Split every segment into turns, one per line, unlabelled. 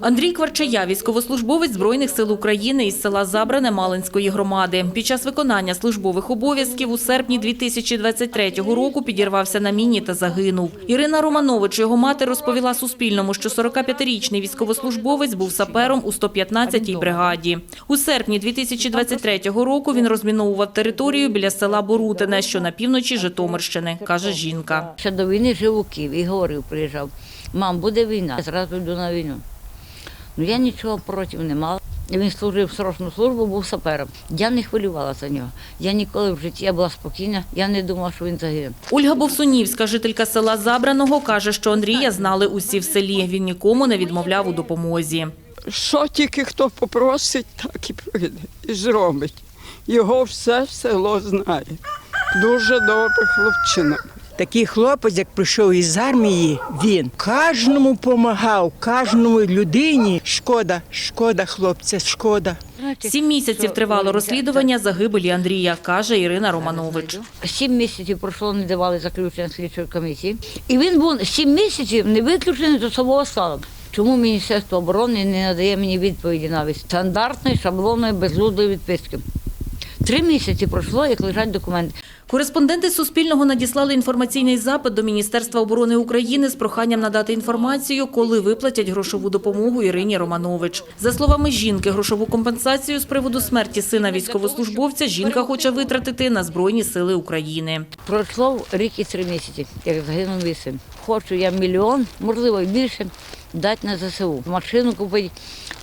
Андрій Кварчая, військовослужбовець Збройних сил України із села Забране Малинської громади. Під час виконання службових обов'язків у серпні 2023 року підірвався на міні та загинув. Ірина Романович, його мати, розповіла Суспільному, що 45-річний військовослужбовець був сапером у 115-й бригаді. У серпні 2023 року він розміновував територію біля села Борутине, що на півночі Житомирщини, каже жінка.
Ще до війни жив у Києві і говорив, приїжджав. Мам, буде війна, зразу йду на війну. Ну я нічого проти не мала. Він служив срочну службу, був сапером. Я не хвилювала за нього. Я ніколи в житті я була спокійна, я не думала, що він загине.
Ольга Бовсунівська, жителька села Забраного, каже, що Андрія знали усі в селі. Він нікому не відмовляв у допомозі.
Що тільки хто попросить, так і прийде і зробить. Його все село знає. Дуже добрий хлопчина.
Такий хлопець, як прийшов із армії, він кожному допомагав, кожному людині. Шкода, шкода, хлопця, шкода.
Сім місяців тривало розслідування загибелі Андрія, каже Ірина Романович.
Сім місяців пройшло, не давали заключення слідчої комісії. І він був сім місяців не виключений з особового складу. Чому Міністерство оборони не надає мені відповіді навіть стандартної, шаблонної, безлудної відписки? Три місяці пройшло, як лежать документи.
Кореспонденти Суспільного надіслали інформаційний запит до Міністерства оборони України з проханням надати інформацію, коли виплатять грошову допомогу Ірині Романович. За словами жінки, грошову компенсацію з приводу смерті сина військовослужбовця жінка хоче витратити на Збройні сили України.
Пройшло рік і три місяці, як загинув мій син. Хочу я мільйон, можливо, більше, дати на ЗСУ. Машину купити,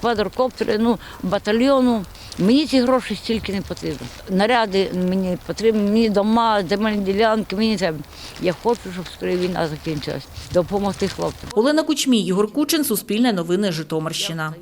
квадрокоптери, ну, батальйону. Мені ці гроші стільки не потрібно. Наряди мені потрібні, мені дома, земельні ділянки, мені треба. Я хочу, щоб скоріше війна закінчилась. Допомогти хлопцям.
Олена Кучмій, Ігор Кучин, Суспільне новини, Житомирщина.